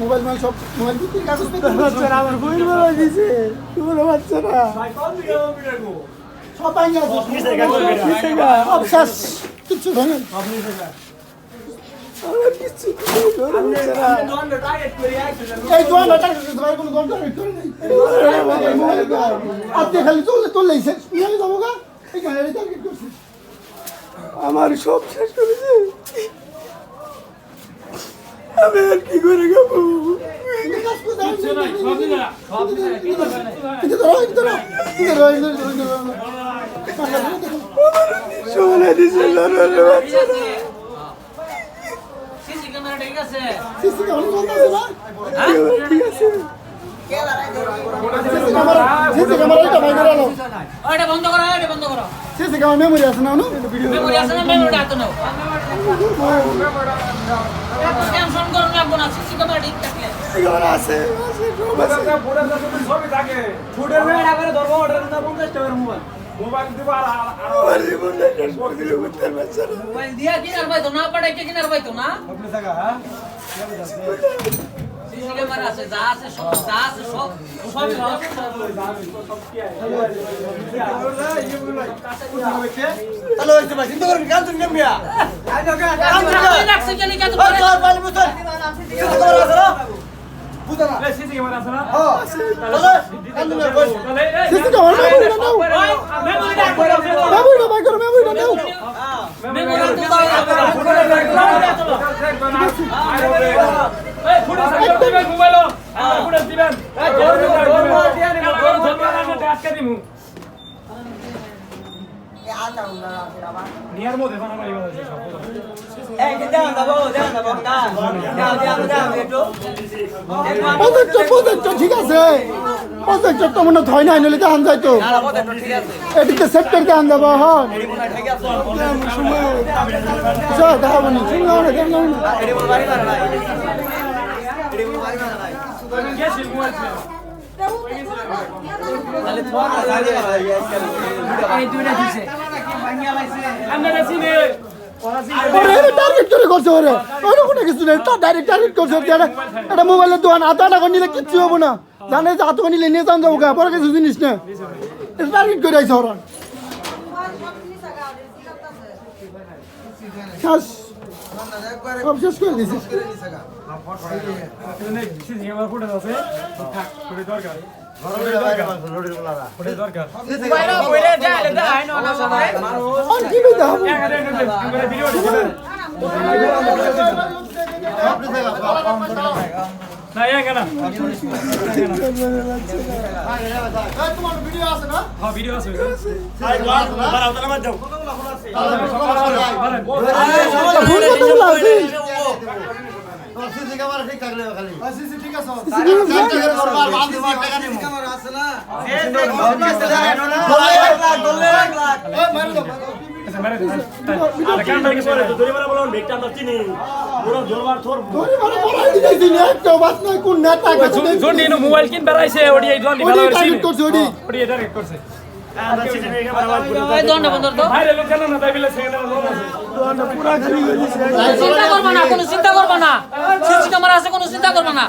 Mobile সব mobile কাগজ বাচ্চারা আমার বই দিছে তোমরা বাচ্চারা সব আছে ধরে আপনি আমার এই কোনো করে নেই। খালি চললে চললেই শেষ। নিয়ে যাব গা। এই গাড়ি টার্গেট করছি। আমার সব শেষ করেছে আমি আর কি করে খাব? সিসি ক্যামেরা ঠিক আছে? সিসি ক্যামেরা চলতেছে না ঠিক আছে সিসি ক্যামেরা সিসি ক্যামেরা এটা বাইরে আলো ওটা বন্ধ করো ওটা বন্ধ করো সিসি ক্যামেরা মেমোরি আছে না ভিডিও মেমোরি আছে না মেমোরি হাতে নাও টেনশন করো না বোনা সিসি ক্যামেরা ঠিক থাকলে এগুলো আছে আছে, সব আছে ছবি থাকে ফুটের মেয়ে করে ধরবো ওটার না পঞ্চাশ টাকার মোবাইল মোবাইল দিব আর দিল বুঝতে মোবাইল দিয়া কিনার পাইতো না পাঠাইতে কিনার পাইতো না আপনি হ্যাঁ সিসি ক্যামেরা আছে যা আছে সব যা আছে সব সব হ্যালো হইছে ভাই চিন্তা করবি কান তুমি কেমবিয়া আমি রাখছি কেন কেন ওই তোর পানি বুঝছ চিন্তা করা আছে না? বুঝা না। সিসি ক্যামেরা আছে না? তাহলে কান তুমি বস তাহলে এই সিসি ক্যামেরা মেমোরিটা দাও মেমোরি নি ঠিক আছে। প্রজেক্টর তো মনে হয় নাই নলে দেখান যায় তো। না না এদিকে সেট দেখান যাব চল, দেখাবো না। এটা মোবাইলের দোকান। আধা টাকা নিলে কিচ্ছু হব না। জানে যে হাতে নিলে নিয়ে যান যাব পরে কিছু জিনিস না এটা টার্গেট করে আইছে ওরা। সব শেষ করে দিছে না এক তোমার ভিডিও আছে না হ্যাঁ ভিডিও আছে ভুল কতগুলো আছে। আছে মানে মোবাইল কিন বেড়াইছে ওডি এই জলি ওডি টার্গেট করছে। চিন্তা করব না কোনো চিন্তা করব না। সিসি আছে কোনো চিন্তা করবা না।